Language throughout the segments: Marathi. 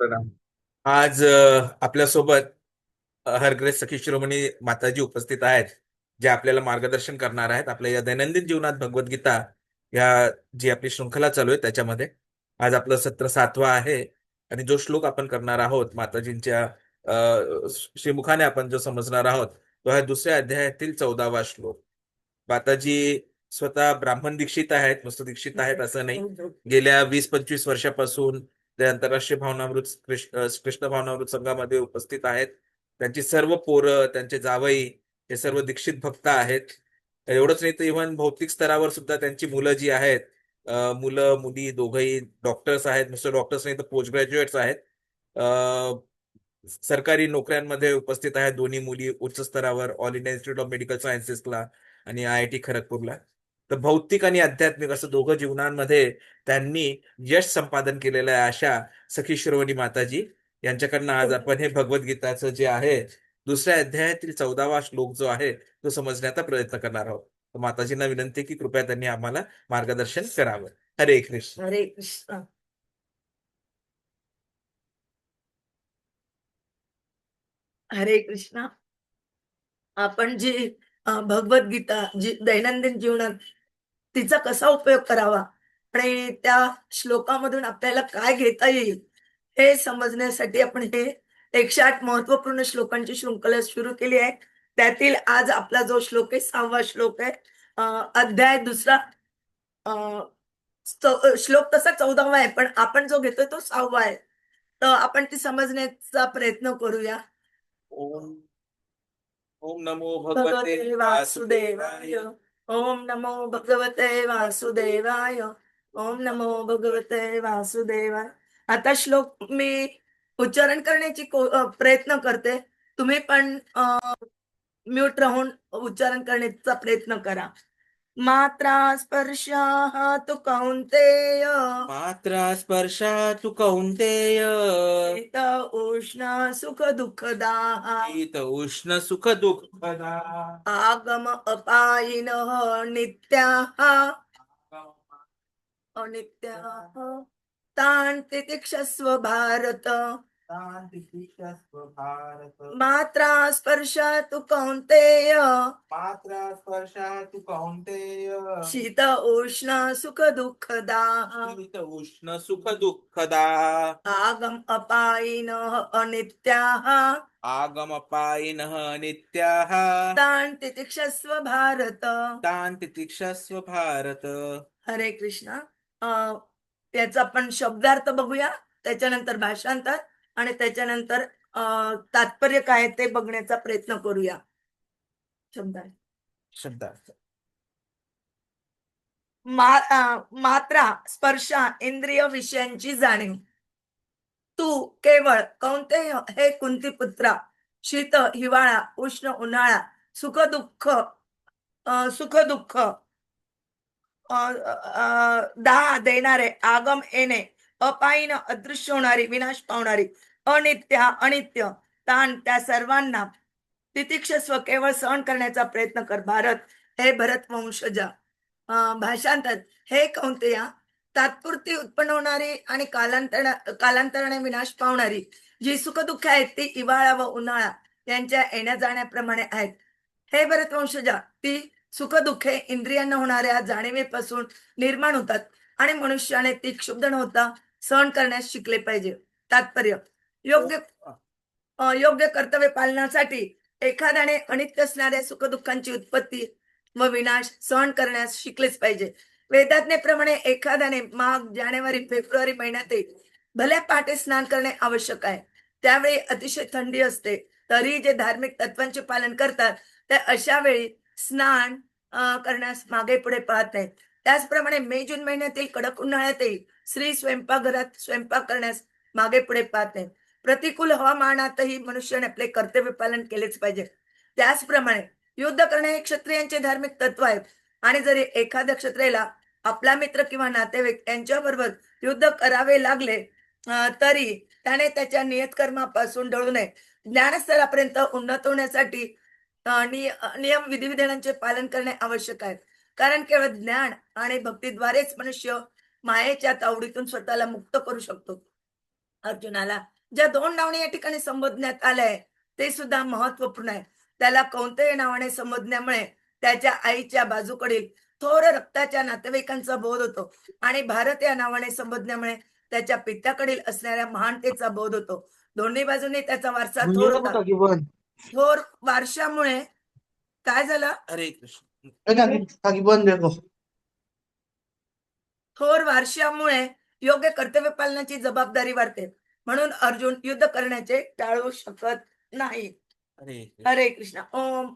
प्रणाम आज आपल्यासोबत हरग्रेस सखी शिरोमणी माताजी उपस्थित आहेत जे आपल्याला मार्गदर्शन करणार आहेत. आपल्या या दैनंदिन जीवनात भगवद्गीता या जी आपली शृंखला चालू आहे त्याच्यामध्ये. आज आपलं सत्र सातवा आहे आणि जो श्लोक आपण करणार आहोत माताजींच्या श्रीमुखाने आपण जो समजणार आहोत तो आहे दुसऱ्या अध्यायातील चौदावा श्लोक. माताजी स्वतः ब्राह्मण दीक्षित आहेत नुसतं दीक्षित आहेत असं नाही. गेल्या वीस पंचवीस वर्षापासून ते आंतरराष्ट्रीय भावनामृत कृष्ण भावनामृत संघामध्ये उपस्थित आहेत. त्यांची सर्व पोरं त्यांचे जावई हे सर्व दीक्षित भक्त आहेत. एवढंच नाही तर इव्हन भौतिक स्तरावर सुद्धा त्यांची मुलं जी आहेत मुलं मुली दोघंही डॉक्टर्स आहेत. नुसतं डॉक्टर्स नाही तर पोस्ट ग्रॅज्युएट्स आहेत. सरकारी नोकऱ्यांमध्ये उपस्थित आहेत दोन्ही मुली उच्च स्तरावर All India Institute of Medical सायन्सेसला आणि आय आय टी खरगपूरला. तर भौतिक आणि आध्यात्मिक असं दोघं जीवनांमध्ये त्यांनी यश संपादन केलेलं आहे अशा सखी शिरोमणी माताजी. यांच्याकडनं आज आपण हे भगवद्गीताचं जे आहे दुसऱ्या अध्यायातील चौदावा श्लोक जो आहे तो समजण्याचा प्रयत्न करणार आहोत. तर माताजींना विनंती की कृपया त्यांनी आम्हाला मार्गदर्शन करावं. हरे कृष्ण. हरे कृष्ण. हरे कृष्ण. आपण जी भगवद्गीता जी दैनंदिन जीवनात तिचा कसा उपयोग करावा? आणि त्या श्लोकामधून आपल्याला काय घेता येईल? हे समजण्यासाठी आपण हे एकशे आठ महत्त्वपूर्ण श्लोकांची शृंखला सुरू केली आहे. त्यातील आज आपला जो श्लोक आहे सहावा श्लोक आहे. अध्याय दुसरा श्लोक तसा चौदावा आहे पण आपण जो घेतोय तो सहावा आहे. तर आपण ती समजण्याचा प्रयत्न करूया. ओम ओम नमो भगवते वासुदेवाय. ओम नमो भगवते वासुदेवाय। ओम नमो भगवते वासुदेवाय। आता श्लोक मी उच्चारण करण्याची प्रयत्न करते. तुम्ही पण म्यूट राहून उच्चारण करण्याचा प्रयत्न करा. मात्रा स्पर्शाः तु कौन्तेय। मात्रा स्पर्शा तु कौन्तेय। शीत उष्ण सुख दुःखदाः शीत उष्ण सुख दुःखदा आगम अपायिनः नित्याः। अनित्याः। तान् तितिक्षस्व भारत भारत। मात्रा स्पर्श तु कौन्तेय। मात्रा स्पर्शा तु कौन्तेय। शीत उष्ण सुख दुःखदाः। शीत उष्ण सुख दुःखदा। आगम अपायिनः अनित्याः। आगमपायिनः नित्याः तान् तितिक्षस्व भारत। तान् तितिक्षस्व भारत। हरे कृष्ण। त्याचा आपण शब्दार्थ बघूया. त्याच्यानंतर भाषांतर. आणि त्याच्यानंतर अं, तात्पर्य काय ते बघण्याचा प्रयत्न करूया. शब्दार्थ. शब्दार्थ. मात्रा स्पर्श इंद्रिय विषयांची जाणीव. तू केवळ कोणते हे कुंती पुत्रा शीत हिवाळा उष्ण उन्हाळा सुख दुःख अं, सुख दुःख दाह देणारे आगम येणे अपायीन अदृश्य होणारी विनाश पावणारी अनित्य अनित्य. ताण त्या सर्वांना. तितिक्षस्व केवळ सहन करण्याचा प्रयत्न कर भारत. हे भरत वंशजा भाषांतर. हे कौंतया तात्पुरती उत्पन्न होणारी आणि कालांतर कालांतराने विनाश पावणारी. जी सुखदुःख आहेत ती हिवाळा व उन्हाळा यांच्या येण्या जाण्याप्रमाणे आहेत. हे भरत वंशजा ती सुखदुःखे इंद्रियांना होणाऱ्या जाणीवेपासून निर्माण होतात आणि मनुष्याने ती क्षुब्ध न होता सहन करण्यास शिकले पाहिजे. तात्पर्य. योग्य अ, योग्य कर्तव्य पालनासाठी एखाद्याने अनित्य असणाऱ्या सुखदुःखांची उत्पत्ती व विनाश सहन करण्यास शिकलेच पाहिजे. वेदाज्ञेप्रमाणे एखाद्याने माघ जानेवारी फेब्रुवारी महिन्यातही भल्या पहाटे स्नान करणे आवश्यक आहे. त्यावेळी अतिशय थंडी असते. तरी जे धार्मिक तत्वांचे पालन करतात ते अशा वेळी स्नान करण्यास मागे पुढे पाहत नाहीत. त्याचप्रमाणे मे जून महिन्यातील कडक उन्हाळ्यातही स्त्री स्वयंपाकघरात स्वयंपाक करण्यास मागे पुढे पाहत नाहीत. प्रतिकूल हवामानातही मनुष्याने आपले कर्तव्य पालन केलेच पाहिजे. त्याचप्रमाणे युद्ध करणे हे क्षत्रियांचे धार्मिक तत्व आहे आणि जरी एखाद्या क्षत्रियाला आपला मित्र किंवा नातेवाईक यांच्याबरोबर युद्ध करावे लागले तरी त्याने त्याच्या नियतकर्मापासून डळू नये. ज्ञानस्तरापर्यंत उन्नत होण्यासाठी नियम विधिविधानांचे पालन करणे आवश्यक आहे कारण केवळ ज्ञान आणि भक्तीद्वारेच मनुष्य मायेच्या तावडीतून स्वतःला मुक्त करू शकतो. अर्जुनाला ज्या दोन नावाने या ठिकाणी संबोधण्यात आलंय ते सुद्धा महत्त्वपूर्ण आहे. त्याला कोणत्याही नावाने संबोधण्यामुळे त्याच्या आईच्या बाजूकडील थोर रक्ताच्या नातेवाईकांचा बोध होतो आणि भारत या नावाने संबोधण्यामुळे त्याच्या पित्याकडील असणाऱ्या महानतेचा बोध होतो. दोन्ही बाजूने त्याचा वारसा थोर होता थोर वारशामुळे काय झालं? देखो थोर वारशामुळे योग्य कर्तव्य पालनाची जबाबदारी वाढते. म्हणून अर्जुन युद्ध करण्याचे टाळू शकत नाही. हरे कृष्ण. ओम.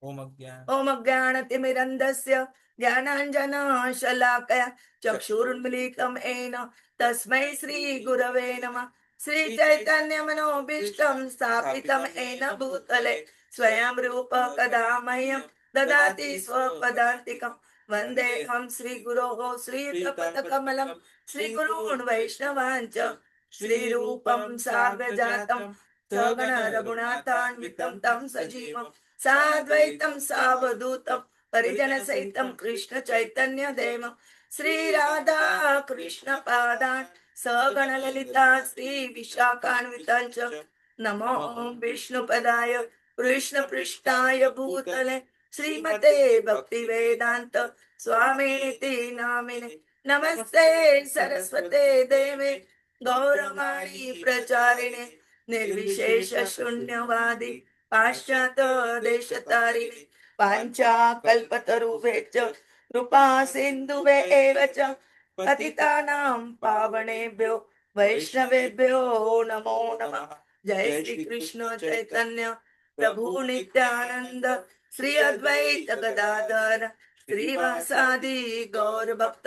ओम अज्ञान. ओम ज्ञानतिमिरन्दस्य ज्ञानाञ्जन शलाकया चक्षुरुन्मिलितं येन तस्मै श्रीगुरवे नमः. श्रीचैतन्यमनोभीष्टं स्थापितं येन भूतले स्वयं रूप कदा मह्यं ददाति स्वपदान्तिकं. वन्देऽहं श्रीगुरोः श्रीयुतपदकमलं श्रीगुरून् वैष्णवाञ्च श्रीरूपं सार्वजातं सगण रघुनाथान्वितं तं सजीवं साद्वैतं सावधूतं परिजन सहितं कृष्ण चैतन्य देव श्री राधा कृष्ण पादान् सगण ललिता श्री नमो विष्णुपदाय कृष्ण पृष्ठाय भूतले श्रीमते भक्ति वेदांत स्वामिनिति नामिने नमस्ते सरस्वते देवे गौरवाणी प्रचारिणे निर्विशेष शून्यवादी पाश्चात देशतारिणे पाञ्चाकल्पतरुभ्यश्च कृपा सिन्धुवे एव च पतितानां पावनेभ्यो वैष्णवेभ्यो नमो नमः। जय श्री कृष्ण चैतन्य प्रभु नित्यानन्द श्री अद्वैत गदाधर श्रीवासादि गौर भक्त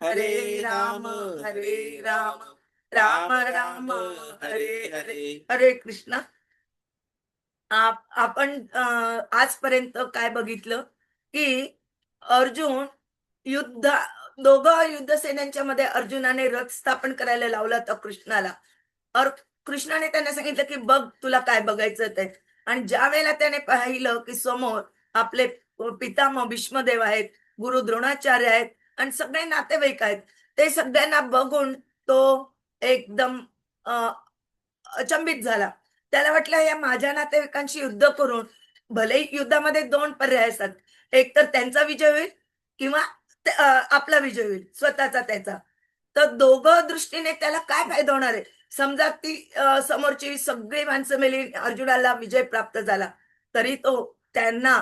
हरे राम हरे राम राम राम हरे हरे हरे. कृष्ण. आप आपण आजपर्यंत काय बघितलं की अर्जुन युद्ध दोघं युद्ध सेनांच्या मध्ये अर्जुनाने रथ स्थापन करायला लावला होता कृष्णाला. और कृष्णाने त्यांना सांगितलं की बघ तुला काय बघायचं ते. आणि ज्या वेळेला त्याने पाहिलं की समोर आपले पितामह भीष्मदेव आहेत गुरु द्रोणाचार्य आहेत आणि सगळे नातेवाईक आहेत. ते सगळ्यांना बघून तो एकदम अं, अचंबित झाला. त्याला वाटलं या माझ्या नातेवाईकांशी युद्ध करून भले युद्धामध्ये दोन पर्याय असतात. एक तर त्यांचा विजय होईल किंवा आपला विजय होईल स्वतःचा त्याचा. तर दोघं दृष्टीने त्याला काय फायदा होणार आहे? समजा ती समोरची सगळी माणसं मेली अर्जुनाला विजय प्राप्त झाला. तरी तो त्यांना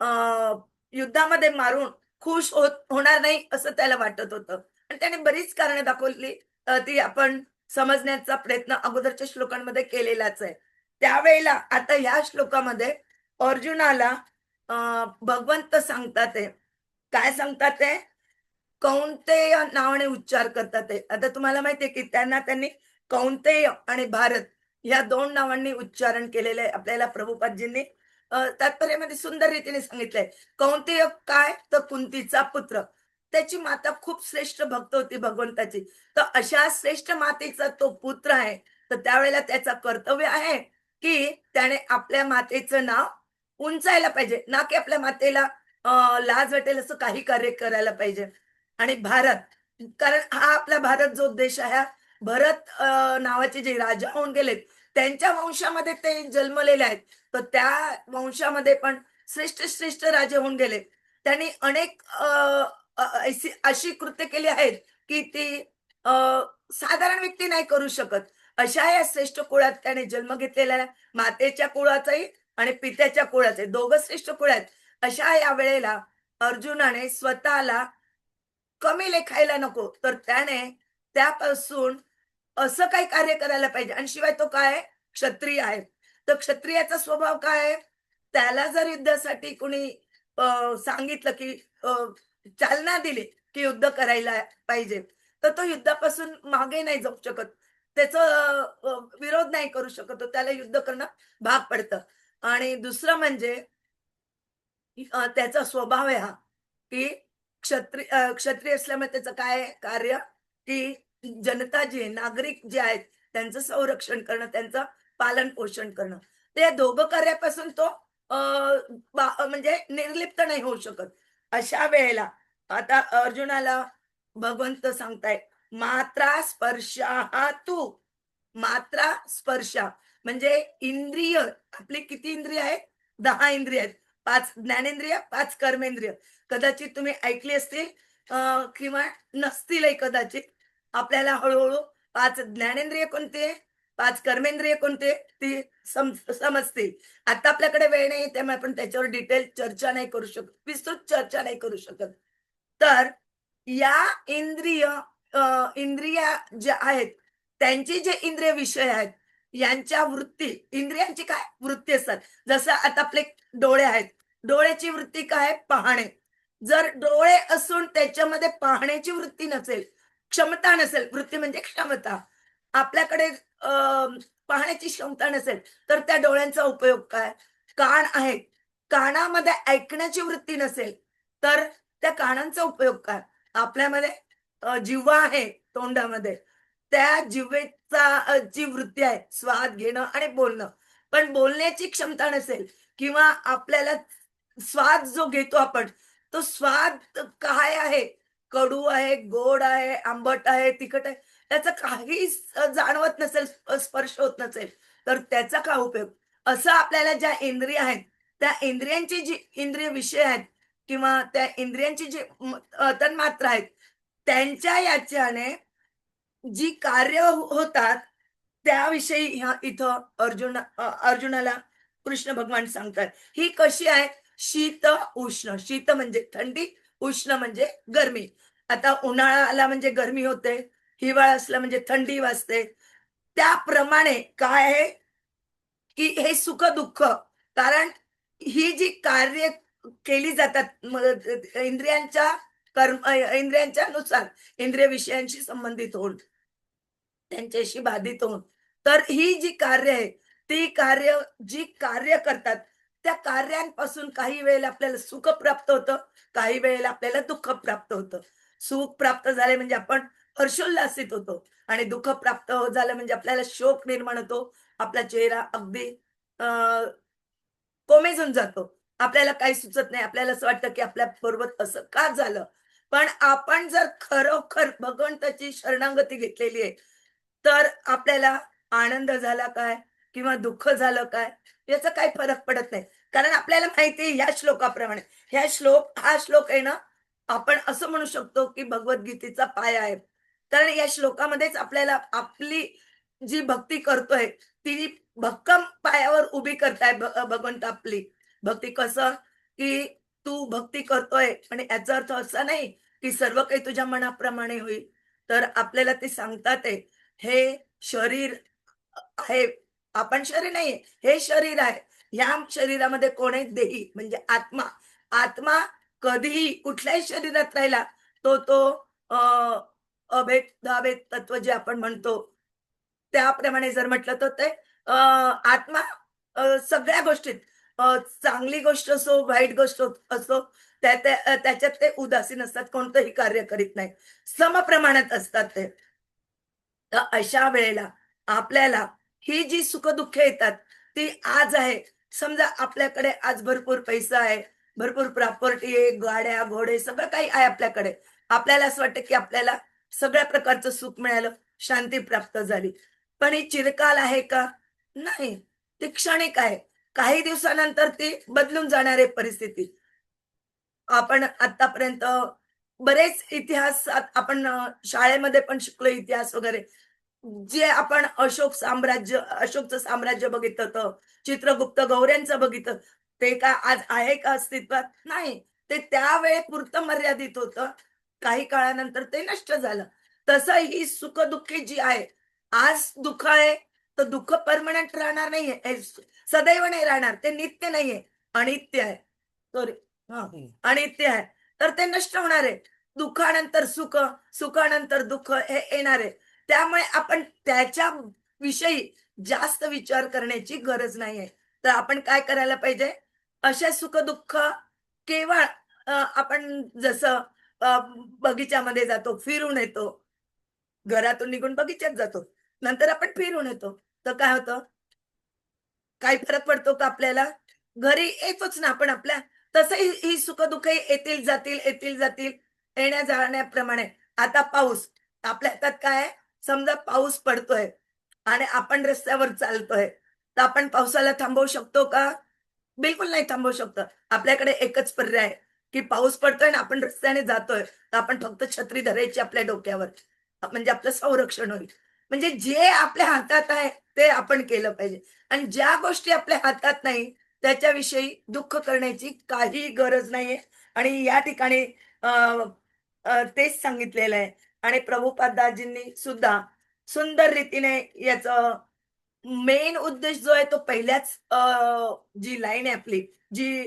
अं, युद्धामध्ये मारून खुश होत होणार नाही असं त्याला वाटत होतं. आणि त्याने बरीच कारणं दाखवली. ती आपण समजण्याचा प्रयत्न अगोदरच्या श्लोकांमध्ये केलेलाच आहे. त्यावेळेला आता ह्या श्लोकामध्ये अर्जुनाला अं, भगवंत सांगतात काय सांगतात ते? कौंतेय नावाने उच्चार करतात ते आता तुम्हाला माहितीये की त्यांना त्यांनी कौंतेय आणि भारत या दोन नावांनी उच्चारण केलेलं आहे. आपल्याला प्रभुपादजींनी तात्पर्यामध्ये म्हणजे सुंदर रीतीने सांगितलंय. कौंतेय काय? तर कुंतीचा पुत्र. त्याची माता खूप श्रेष्ठ भक्त होती भगवंताची. तर अशा श्रेष्ठ मातेचा तो पुत्र आहे तर त्यावेळेला त्याचा कर्तव्य आहे की त्याने आपल्या मातेचं नाव उंचायला पाहिजे. ना की आपल्या मातेला लाज वाटेल असं काही कार्य करायला पाहिजे. आणि भारत कारण हा आपला भारत जो देश आहे भरत नावाचे जे राजा होऊन गेलेत त्यांच्या वंशामध्ये ते जन्मलेले आहेत. तर त्या वंशामध्ये पण श्रेष्ठ श्रेष्ठ राजे होऊन गेले. त्यांनी अनेक अशी कृत्य केली आहेत की ती साधारण व्यक्ती नाही करू शकत. अशा या श्रेष्ठ कुळात त्याने जन्म घेतलेला मातेच्या कुळाचाही आणि पित्याच्या कुळाचे दोघं श्रेष्ठ कुळ आहेत. अशा या वेळेला अर्जुनाने स्वतःला कमी लेखायला नको. तर त्याने त्यापासून असं काही कार्य करायला पाहिजे. आणि शिवाय तो काय? क्षत्रिय आहे. तर क्षत्रियाचा स्वभाव काय आहे? त्याला जर युद्धासाठी कुणी सांगितलं की चालना दिली की युद्ध करायला पाहिजे तर तो युद्धापासून मागे नाही जाऊ शकत. त्याचं विरोध नाही करू शकत. त्याला युद्ध करणं भाग पडतं. आणि दुसरं म्हणजे त्याचा स्वभाव आहे हा की क्षत्रिय क्षत्रिय असल्यामुळे त्याचं काय कार्य? की जनता जी आहे नागरिक जे आहेत त्यांचं संरक्षण करणं त्यांचं पालन पोषण करणं. ते दोघं कार्यापासून तो म्हणजे निर्लिप्त नाही होऊ शकत. अशा वेळेला आता अर्जुनाला भगवंत सांगताय मात्रा स्पर्शा तू. मात्रा स्पर्शा म्हणजे इंद्रिय आपली किती इंद्रिय आहेत? दहा इंद्रिय आहेत. पाच ज्ञानेंद्रिय पाच कर्मेंद्रिय. कदाचित तुम्ही ऐकली असतील किंवा नसतीलही कदाचित. आपल्याला हळूहळू पाच ज्ञानेंद्रिय कोणते? पाच कर्मेंद्रिय कोणते? ती सम समजतील. आता आपल्याकडे वेळ नाही त्यामुळे आपण त्याच्यावर डिटेल चर्चा नाही करू शकत. विस्तृत चर्चा नाही करू शकत. तर या इंद्रिय इंद्रिया ज्या आहेत त्यांचे जे इंद्रिय विषय आहेत यांच्या वृत्ती इंद्रियांची काय? वृत्ती असतात. जसं आता आपले डोळे आहेत. डोळ्याची वृत्ती काय? आहे? पाहणे. जर डोळे असून त्याच्यामध्ये पाहण्याची वृत्ती नसेल क्षमता नसेल वृत्ती म्हणजे क्षमता. आपल्याकडे पाहण्याची क्षमता नसेल तर त्या डोळ्यांचा उपयोग काय? कान आहे. कानामध्ये ऐकण्याची वृत्ती नसेल तर त्या कानांचा उपयोग काय? आपल्यामध्ये जिव्हा आहे तोंडामध्ये त्या जिव्हेचा जी वृत्ती आहे स्वाद घेणं आणि बोलणं. पण बोलण्याची क्षमता नसेल किंवा आपल्याला स्वाद जो घेतो आपण तो स्वाद काय आहे? कडू आहे गोड आहे आंबट आहे तिखट आहे त्याचा काही जाणवत नसेल स्पर्श होत नसेल तर त्याचा काय उपयोग? असं आपल्याला ज्या इंद्रिय आहेत त्या इंद्रियांची जी इंद्रिय विषय आहेत किंवा त्या इंद्रियांची जी तन्मात्र आहेत त्यांच्या याच्याने जी कार्य हो, होतात त्याविषयी ह्या इथं अर्जुन अर्जुनाला कृष्ण भगवान सांगतात. ही कशी आहे? शीत उष्ण. शीत म्हणजे थंडी उष्ण म्हणजे गरमी. आता उन्हाळा आला म्हणजे गरमी होते. हिवाळा असला म्हणजे थंडी वाजते. त्याप्रमाणे काय आहे? की हे सुख दुःख कारण ही जी कार्य केली जातात इंद्रियांच्या कर्म इंद्रियांच्या नुसार इंद्रिय विषयांशी संबंधित होऊन त्यांच्याशी बाधित होऊन. तर ही जी कार्य आहे ती कार्य जी कार्य करतात त्या कार्यांपासून काही वेळेला आपल्याला सुख प्राप्त होतं काही वेळेला आपल्याला दुःख प्राप्त होतं. सुख प्राप्त झाले म्हणजे आपण हर्षोल्लासित होतो. आणि दुःख प्राप्त हो- झालं म्हणजे आपल्याला शोक निर्माण होतो. आपला चेहरा अगदी कोमेजून जातो. आपल्याला काही सुचत नाही. आपल्याला असं वाटतं की आपल्या बरोबर असं का झालं? पण आपण जर खरोखर भगवंताची शरणागती घेतलेली आहे तर आपल्याला आनंद झाला काय? किंवा दुःख झालं काय? याचा काही फरक पडत नाही. कारण आपल्याला माहिती आहे ह्या श्लोकाप्रमाणे. ह्या श्लोक हा श्लोक आहे ना आपण असं म्हणू शकतो की भगवद्गीतेचा पाया आहे. कारण या श्लोकामध्येच आपल्याला आपली जी भक्ती करतोय ती भक्कम पायावर उभी करताय भगवंत आपली. भक्ती कसं? की तू भक्ती करतोय आणि याचा अर्थ असा नाही की सर्व काही तुझ्या मनाप्रमाणे होईल. तर आपल्याला ते सांगतात आहे हे शरीर आहे आपण शरीर नाहीये हे शरीर आहे. या शरीरामध्ये कोण आहे? देही म्हणजे आत्मा. आत्मा कधीही कुठल्याही शरीरात राहिला तो तो अं, अभेद दाभेद तत्व जे आपण म्हणतो त्याप्रमाणे जर म्हटलं तर ते आत्मा सगळ्या गोष्टीत चांगली गोष्ट असो वाईट गोष्ट असो त्या त्याच्यात ते उदासीन असतात कोणतंही कार्य करीत नाही. समप्रमाणात असतात ते. तर अशा वेळेला आपल्याला ही जी सुखदुःख येतात ती आज आहे. समजा आपल्याकडे आज भरपूर पैसा आहे भरपूर प्रॉपर्टी आहे गाड्या घोडे सगळं काही आहे आपल्याकडे. आपल्याला असं वाटतं की आपल्याला सगळ्या प्रकारचं सुख मिळालं शांती प्राप्त झाली. पण ही चिरकाल आहे का? नाही. ती क्षणिक आहे. काही दिवसानंतर ती बदलून जाणार आहे परिस्थिती. आपण आतापर्यंत बरेच इतिहास आपण शाळेमध्ये पण शिकलो इतिहास वगैरे. जे आपण अशोक साम्राज्य अशोकचं साम्राज्य बघितलं होतं चित्रगुप्त गौऱ्यांचं बघितलं ते का आज आहे का अस्तित्वात? नाही. ते त्यावेळे पुरतं मर्यादित होतं. काही काळानंतर ते नष्ट झालं. तसं ही सुखदुःखी जी आहे आज दुःख आहे तर दुःख परमनंट राहणार नाहीये. सदैव नाही राहणार. ते नित्य नाहीये. अनित्य आहे. सॉरी हा. अनित्य आहे. तर ते नष्ट होणार आहे. दुःखानंतर सुख सुखानंतर दुःख हे येणार आहे. त्यामुळे आपण त्याच्या विषयी जास्त विचार करण्याची गरज नाहीये तर आपण काय करायला पाहिजे? अशा सुख दुःख केवळ आपण जसं बगीच्यामध्ये जातो फिरून येतो. घरातून निघून बगीच्यात जातो. नंतर आपण फिरून येतो. तर काय होतं? काही फरक पडतो का आपल्याला? घरी येतोच ना आपण आपल्या. तसंही ही सुख दुःख येतील जातील येतील जातील. येण्या जाण्याप्रमाणे. आता पाऊस. आपल्या हातात काय समजा पाऊस पडतोय आणि आपण रस्त्यावर चालतोय. तर आपण पावसाला थांबवू शकतो का? बिलकुल नाही थांबवू शकतो. आपल्याकडे एकच पर्याय. की पाऊस पडतोय ना आपण रस्त्याने जातोय तर आपण फक्त छत्री धरायची आपल्या डोक्यावर. म्हणजे आपलं संरक्षण होईल. म्हणजे जे आपल्या हातात आहे ते आपण केलं पाहिजे. आणि ज्या गोष्टी आपल्या हातात नाही त्याच्याविषयी दुःख करण्याची काही गरज नाहीये. आणि या ठिकाणी तेच सांगितलेलं आहे. आणि प्रभुपादाजींनी सुद्धा सुंदर रीतीने याच मेन उद्देश जो आहे तो पहिल्याच जी लाईन आहे आपली जी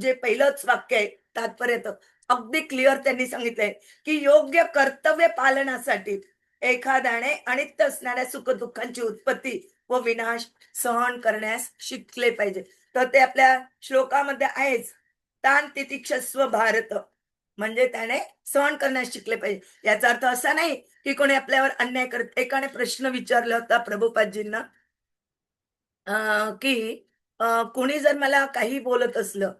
जे पहिलंच वाक्य आहे तात्पर्यत अगदी क्लिअर त्यांनी सांगितलंय की योग्य कर्तव्य पालनासाठी एखाद्याने अनित्य असणाऱ्या सुखदुःखांची उत्पत्ती व विनाश सहन करण्यास शिकले पाहिजे. तर ते आपल्या श्लोकामध्ये आहेच. तान तितिक्षस्व भारत. म्हणजे त्याने सहन करण्यास शिकले पाहिजे. याचा अर्थ असा नाही की कोणी आपल्यावर अन्याय करत. एकाने प्रश्न विचारला होता प्रभुपादजींना की कुणी कोणी जर मला काही बोलत असलं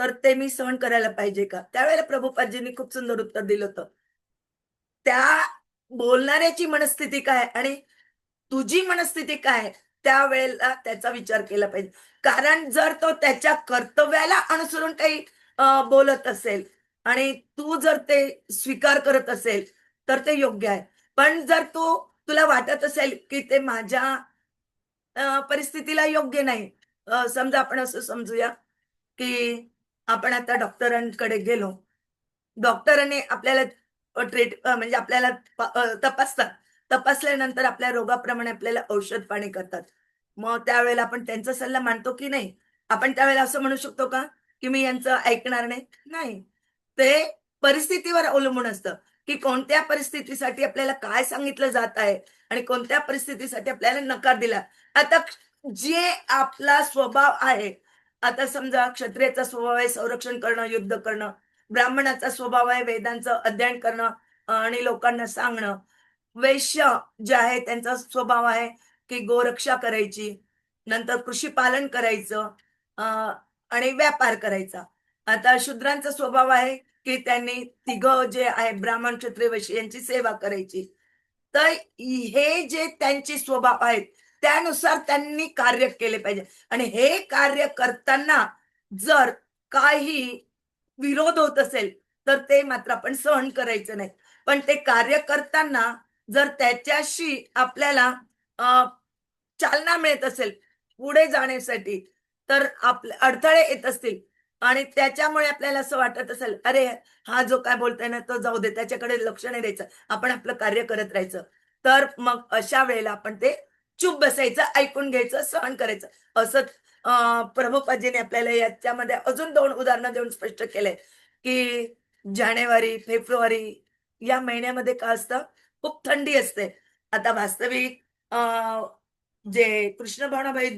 तर ते मी सहन करायला पाहिजे का? त्यावेळेला प्रभुपादजींनी खूप सुंदर उत्तर दिलं होतं. त्या बोलणाऱ्याची मनस्थिती काय आणि तुझी मनस्थिती काय? त्यावेळेला त्याचा विचार केला पाहिजे. कारण जर तो त्याच्या कर्तव्याला अनुसरून काही बोलत असेल आणि तू जर ते स्वीकार करत असेल तर ते योग्य आहे. पण जर तू तुला वाटत असेल की ते माझ्या परिस्थितीला योग्य नाही समजा आपण असं समजूया की आपण आता डॉक्टरांकडे गेलो. डॉक्टरांनी आपल्याला ट्रीट म्हणजे आपल्याला तपासतात. तपासल्यानंतर आपल्या रोगाप्रमाणे आपल्याला औषध पाणी करतात. मग त्यावेळेला आपण त्यांचा सल्ला मानतो की नाही? आपण त्यावेळेला असं म्हणू शकतो का? की मी यांचं ऐकणार नाही? नाही. ते परिस्थितीवर अवलंबून असतं की कोणत्या परिस्थितीसाठी आपल्याला काय सांगितलं जात आहे आणि कोणत्या परिस्थितीसाठी आपल्याला नकार दिला. आता जे आपला स्वभाव आहे आता समजा क्षत्रियाचा स्वभाव आहे संरक्षण करणं युद्ध करणं. ब्राह्मणाचा स्वभाव आहे वेदांचं अध्ययन करणं आणि लोकांना सांगणं. वैश्य जे आहे त्यांचा स्वभाव आहे की गोरक्षा करायची नंतर कृषी पालन करायचं आणि व्यापार करायचा. आता शूद्रांचा स्वभाव आहे की त्यांनी तिघ जे आहे ब्राह्मण क्षत्रिय वैश्य यांची सेवा करायची. तर हे जे त्यांचे स्वभाव आहेत त्यानुसार त्यांनी कार्य केले पाहिजे. आणि हे कार्य करताना जर काही विरोध होत असेल तर ते मात्र आपण सहन करायचं नाही. पण ते कार्य करताना जर त्याच्याशी आपल्याला चालना मिळत असेल पुढे जाण्यासाठी तर आपले अडथळे येत असतील. आणि त्याच्यामुळे आपल्याला असं वाटत असेल अरे हा जो काय बोलतोय ना तो जाऊ दे त्याच्याकडे लक्ष नाही द्यायचं. आपण आपलं कार्य करत राहायचं. तर मग अशा वेळेला आपण ते चूप बसायचं ऐकून घ्यायचं सहन करायचं. असं प्रभुपाजीने आपल्याला याच्यामध्ये अजून दोन उदाहरणं देऊन स्पष्ट केलंय की जानेवारी फेब्रुवारी या महिन्यामध्ये काय असतं? खूप थंडी असते. आता वास्तविक जे कृष्ण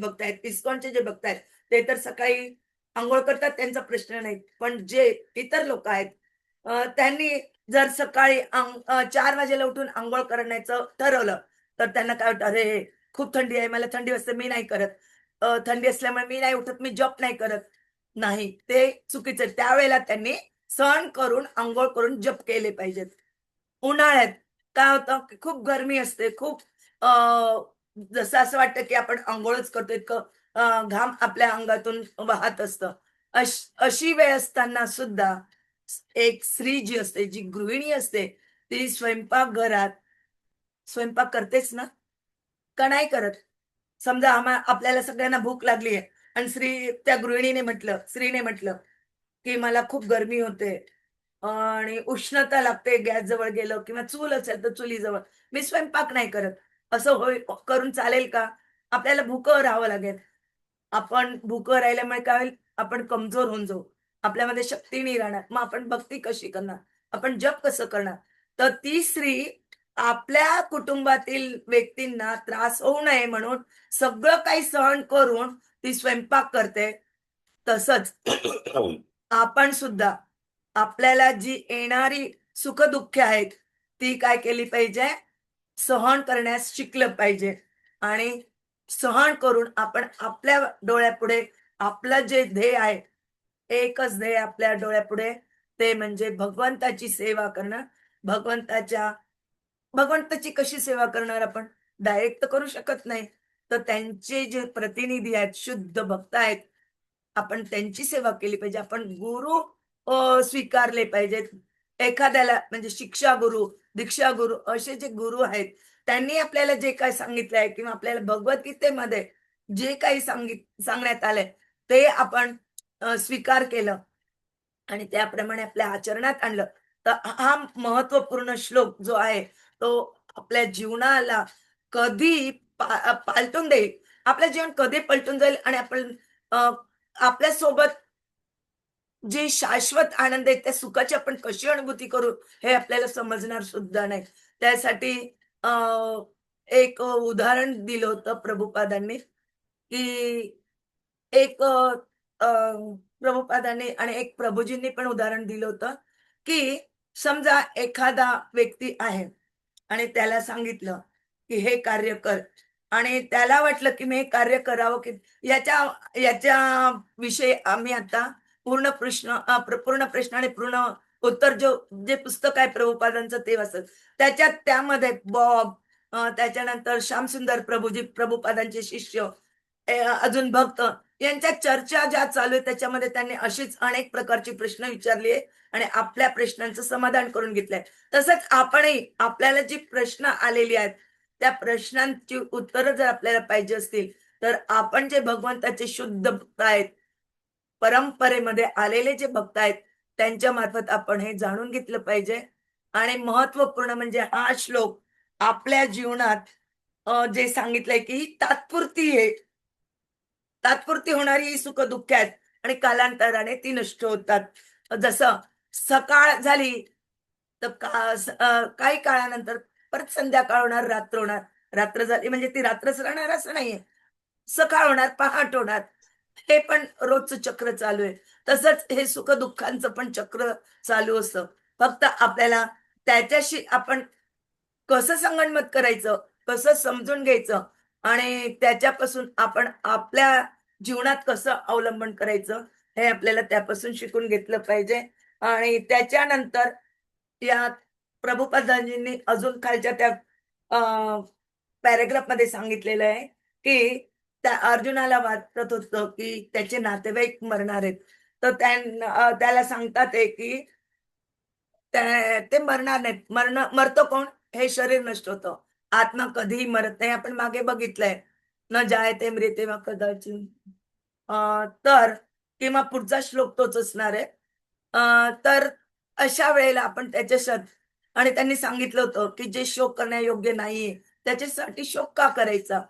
भक्त आहेत इस्कॉनचे जे भक्त आहेत ते तर सकाळी आंघोळ करतात त्यांचा प्रश्न नाही. पण जे इतर लोक आहेत त्यांनी जर सकाळी चार वाजेला उठून आंघोळ करण्याचं ठरवलं तर त्यांना काय वाटतं? अरे खूप थंडी आहे मला थंडी वाजते मी नाही करत. थंडी असल्यामुळे मी नाही उठत मी जॉब नाही करत. नाही ते चुकीचं त्यावेळेला त्यांनी सहन करून आंघोळ करून जप केले पाहिजेत. उन्हाळ्यात काय होतं खूप गरमी असते खूप जसं असं वाटतं की आपण आंघोळच करतो इतकं घाम आपल्या अंगातून वाहत असतं. अश- अशी वेळ असताना सुद्धा एक स्त्री जी असते जी गृहिणी असते ती स्वयंपाकघरात स्वयंपाक करतेच ना? का नाही करत. समजा आम्हा आपल्याला सगळ्यांना भूक लागली आहे. आणि स्त्री त्या गृहिणीने म्हटलं स्त्रीने म्हटलं की मला खूप गरमी होते. आणि उष्णता लागते गॅस जवळ गेलं किंवा चूल असेल तर चुलीजवळ. मी स्वयंपाक नाही करत. असं होय करून चालेल का? आपल्याला भूकं राहावं लागेल. आपण भूकं राहिल्यामुळे काय होईल? आपण कमजोर होऊन जाऊ. आपल्यामध्ये शक्ती नाही राहणार. मग आपण भक्ती कशी करणार? आपण जप कसं करणार? तर ती स्त्री आपल्या कुटुंबातील व्यक्तींना त्रास होऊ नये म्हणून सगळं काही सहन करून ती स्वयंपाक करते. तसंच आपण सुद्धा आपल्याला जी येणारी सुखदुःख आहेत ती काय केली पाहिजे? सहन करण्यास शिकलं पाहिजे. आणि सहन करून आपण आपल्या डोळ्यापुढे आपलं जे ध्येय आहे एकच ध्येय आपल्या डोळ्यापुढे ते म्हणजे भगवंताची सेवा करणं. भगवंताच्या भगवंताची कशी सेवा करणार आपण? डायरेक्ट तर करू शकत नाही. तर त्यांचे जे प्रतिनिधी आहेत शुद्ध भक्त आहेत आपण त्यांची सेवा केली पाहिजे. आपण गुरु स्वीकारले पाहिजेत. एखाद्याला म्हणजे शिक्षा गुरु दीक्षा गुरु असे जे गुरु आहेत त्यांनी आपल्याला जे काही सांगितलं आहे किंवा आपल्याला भगवद्गीतेमध्ये जे काही सांगित सांगण्यात आलंय ते आपण स्वीकार केलं. आणि त्याप्रमाणे आपल्या आचरणात आणलं. तर हा महत्त्वपूर्ण श्लोक जो आहे तो आपल्या जीवनाला कधी पा- पालटून देईल. आपलं जीवन कधी पलटून जाईल आणि आपण आपल्यासोबत जे शाश्वत आनंद आहे त्या सुखाची आपण कशी अनुभूती करू हे आपल्याला समजणार सुद्धा नाही. त्यासाठी एक उदाहरण दिलं होतं प्रभुपादांनी की एक अ, प्रभुपादांनी आणि एक प्रभूजींनी पण उदाहरण दिलं होतं की समजा एखादा व्यक्ती आहे आणि त्याला सांगितलं की हे कार्य कर. आणि त्याला वाटलं की मी हे कार्य करावं की याच्या याच्या विषयी आम्ही आता पूर्ण प्रश्न पूर्ण प्रश्न आणि पूर्ण उत्तर जो जे पुस्तक आहे प्रभुपादांचं ते वाचत त्याच्यात त्यामध्ये बॉब त्याच्यानंतर श्यामसुंदर प्रभूजी प्रभुपादांचे शिष्य अजून भक्त यांच्या चर्चा ज्या चालू आहे त्याच्यामध्ये त्यांनी अशीच अनेक प्रकारची प्रश्न विचारली आहे. आणि आपल्या प्रश्नांचं समाधान करून घेतलंय. तसंच आपणही आपल्याला जी प्रश्न आलेली आहेत त्या प्रश्नांची उत्तरं जर आपल्याला पाहिजे असतील तर आपण जे भगवंताचे शुद्ध भक्त आहेत परंपरेमध्ये आलेले जे भक्त आहेत त्यांच्या मार्फत आपण हे जाणून घेतलं पाहिजे. आणि महत्त्वपूर्ण म्हणजे हा श्लोक आपल्या जीवनात जे सांगितलंय की ही तात्पुरती आहे तात्पुरती होणारी ही सुख दुःख आहेत आणि कालांतराने ती नष्ट होतात. जसं सकाळ झाली. तर का काही काळानंतर परत संध्याकाळ होणार रात्र होणार. रात्र झाली म्हणजे ती रात्रच राहणार असं नाहीये. सकाळ होणार पहाट होणार. हे पण रोजचं चक्र चालू आहे. तसंच हे सुख दुःखांचं पण चक्र चालू असतं. फक्त आपल्याला त्याच्याशी आपण कसं संगणमत करायचं कसं समजून घ्यायचं आणि त्याच्यापासून आपण आपल्या जीवनात कसं अवलंबन करायचं हे आपल्याला त्यापासून शिकून घेतलं पाहिजे. आणि त्याच्यानंतर या प्रभुपादांजींनी अजून खालच्या त्या पॅरेग्राफमध्ये सांगितलेलं आहे की त्या अर्जुनाला वाटत होतं की त्याचे नातेवाईक मरणार आहेत. तर त्या त्याला सांगतात की ते मरणार नाहीत. मरण मरतो कोण? हे शरीर नष्ट होतं. आत्मा कधीही मरत नाही. आपण मागे बघितलंय. न जाय ते मृते कदाचित तर किंवा पुढचा श्लोक तोच असणार आहे. तर अशा वेळेला आपण त्याच्यात आणि त्यांनी सांगितलं होतं की जे शोक करण्यायोग्य नाहीये त्याच्यासाठी शोक का करायचा?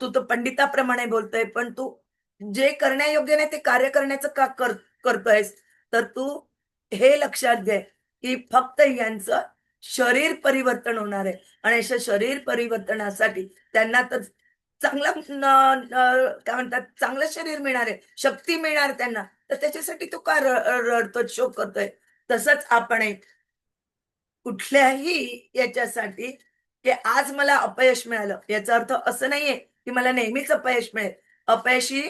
तू तर पंडिताप्रमाणे बोलतोय पण तू जे करण्यायोग्य नाही ते कार्य करण्याचं का कर करतोयस? तर तू हे लक्षात घे की फक्त यांचं शरीर परिवर्तन होणार आहे. आणि अशा शरीर परिवर्तनासाठी त्यांना तर चांगला काय म्हणतात चांगलं शरीर मिळणार आहे शक्ती मिळणार त्यांना. तर त्याच्यासाठी तो का रडतो रडतोय शोक करतोय? तसंच आपण कुठल्याही याच्यासाठी की आज मला अपयश मिळालं. याचा अर्थ असं नाहीये की मला नेहमीच अपयश मिळेल. अपयशी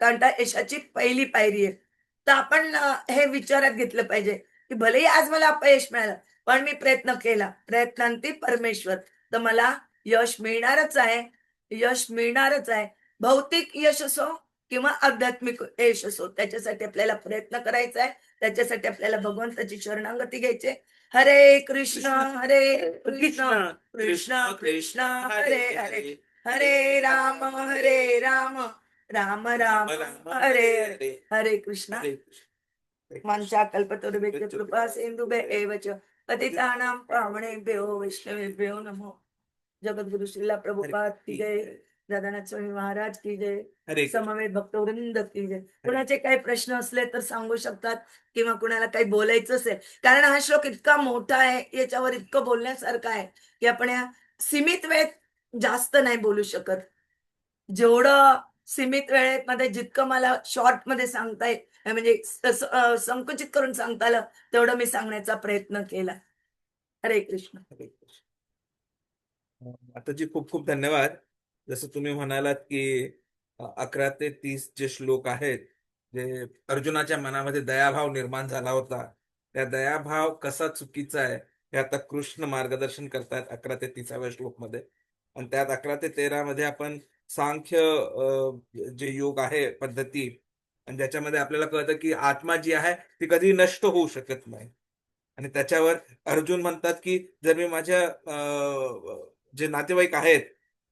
कांटा यशाची पहिली पायरी आहे. तर आपण हे विचारात घेतलं पाहिजे की भलेही आज मला अपयश मिळालं पण मी प्रयत्न केला. प्रयत्नांती परमेश्वर. तर मला यश मिळणारच आहे. यश मिळणारच आहे. भौतिक यश असो किंवा आध्यात्मिक यश असो त्याच्यासाठी आपल्याला प्रयत्न करायचा आहे. त्याच्यासाठी आपल्याला भगवंताची शरणागती घ्यायची हरे कृष्ण हरे कृष्ण कृष्ण कृष्ण हरे हरे हरे. राम हरे राम. राम राम हरे हरे हरे. कृष्ण. वंशा कल्पतरुभ्य कृपा सिंधुभ्य एव च पतितानां पावनेभ्यो वैष्णवेभ्यो नमो. जगद्गुरु श्रीला प्रभुपाद की जय. दादानाथ स्वामी महाराज की जय. समवेत भक्तवृंद की जय. कुणाचे काही प्रश्न असले तर सांगू शकतात किंवा कुणाला काही बोलायचं असेल. कारण हा श्लोक इतका मोठा आहे याच्यावर इतकं बोलण्यासारखं आहे की आपण या सीमित वेळेत जास्त नाही बोलू शकत. जेवढं सीमित वेळेमध्ये जितकं मला शॉर्टमध्ये सांगता येईल म्हणजे संकुचित करून सांगता आलं तेवढं मी सांगण्याचा प्रयत्न केला. हरे कृष्ण. हरे कृष्ण. माताजी खूप खूप धन्यवाद. जसं तुम्ही म्हणालात की अकरा ते तीस जे श्लोक आहेत जे अर्जुनाच्या मनामध्ये दयाभाव निर्माण झाला होता त्या दयाभाव कसा चुकीचा आहे हे आता कृष्ण मार्गदर्शन करतायत अकरा ते तिसाव्या श्लोकमध्ये. आणि त्यात अकरा ते तेरा मध्ये आपण सांख्य जे योग आहे पद्धती आणि ज्याच्यामध्ये आपल्याला कळतं की आत्मा जी आहे ती कधी नष्ट होऊ शकत नाही. आणि त्याच्यावर अर्जुन म्हणतात की जर मी माझ्या जे नातेवाईक आहेत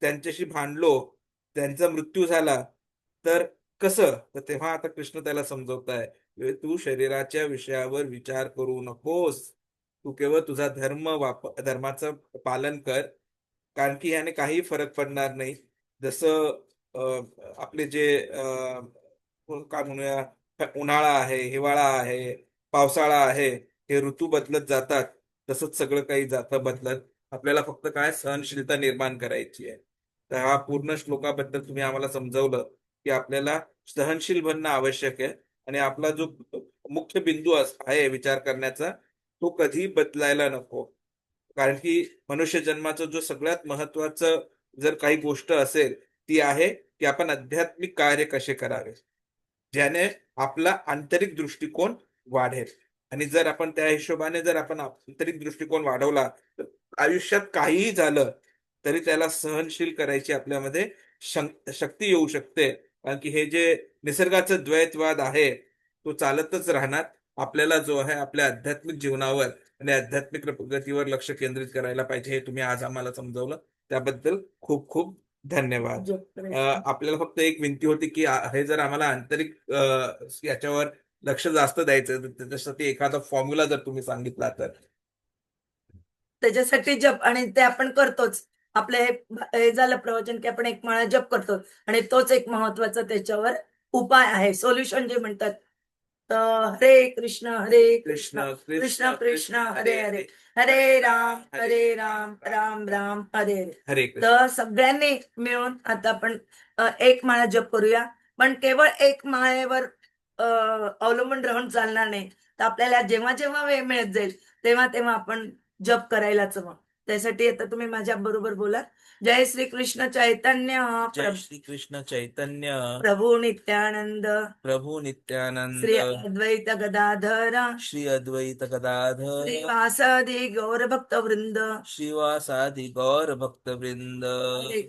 त्यांच्याशी भांडलो त्यांचा मृत्यू झाला तर कसं? तर तेव्हा आता कृष्ण त्याला समजवताय तू शरीराच्या विषयावर विचार करू नकोस. तू केवळ तुझा धर्म वाप धर्माचं पालन कर. कारण की याने काही फरक पडणार नाही. जसं आपले जे अं, काय म्हणूया उन्हाळा आहे हिवाळा आहे पावसाळा आहे हे ऋतू बदलत जातात. तसंच सगळं काही जातं बदलत. आपल्याला फक्त काय? सहनशीलता निर्माण करायची आहे. तर हा पूर्ण श्लोकाबद्दल तुम्ही आम्हाला समजवलं की आपल्याला सहनशील बनणं आवश्यक आहे. आणि आपला जो मुख्य बिंदू आहे विचार करण्याचा तो कधी बदलायला नको. कारण की मनुष्य जन्माचं जो सगळ्यात महत्वाचं जर काही गोष्ट असेल ती आहे की आपण आध्यात्मिक कार्य कसे करावे? ज्याने आपला आंतरिक दृष्टिकोन वाढेल. आणि जर आपण त्या हिशोबाने जर आपण आंतरिक दृष्टिकोन वाढवला तर आयुष्यात काहीही झालं तरी त्याला सहनशील करायची आपल्यामध्ये शक्ती येऊ शकते. कारण की हे जे निसर्गाचं द्वैतवाद आहे तो चालतच राहणार. आपल्याला जो आहे आपल्या आध्यात्मिक जीवनावर आणि आध्यात्मिक प्रगतीवर लक्ष केंद्रित करायला पाहिजे हे तुम्ही आज आम्हाला समजवलं. त्याबद्दल खूप खूप धन्यवाद. आपल्याला फक्त एक विनंती होती की हे जर आम्हाला आंतरिक याच्यावर लक्ष जास्त द्यायचं त्याच्यासाठी एखादा फॉर्म्युला जर तुम्ही सांगितला तर. त्याच्यासाठी जप आणि ते आपण करतोच. आपलं हे झालं प्रवचन की आपण एक माळा जप करतो. आणि तोच एक महत्त्वाचा त्याच्यावर उपाय आहे. सोल्युशन जे म्हणतात हरे कृष्ण हरे कृष्ण कृष्ण कृष्ण हरे हरे. हरे राम हरे राम राम राम हरे हरे. तर सगळ्यांनी मिळून आता आपण एक माळा जप करूया. पण केवळ एक माळेवर अवलंबून राहून चालणार नाही. तर आपल्याला जेव्हा जेव्हा वेळ मिळत जाईल तेव्हा तेव्हा आपण जप करायलाच हवं. त्यासाठी आता तुम्ही माझ्या बरोबर बोला जय श्री कृष्ण चैतन्य जय श्री कृष्ण चैतन्य प्रभू नित्यानंद प्रभू नित्यानंद श्री अद्वैत गदाधर श्री अद्वैत गदाधर श्रीवासादि गौर भक्त वृंद श्रीवासादि गौर भक्तवृंद हरे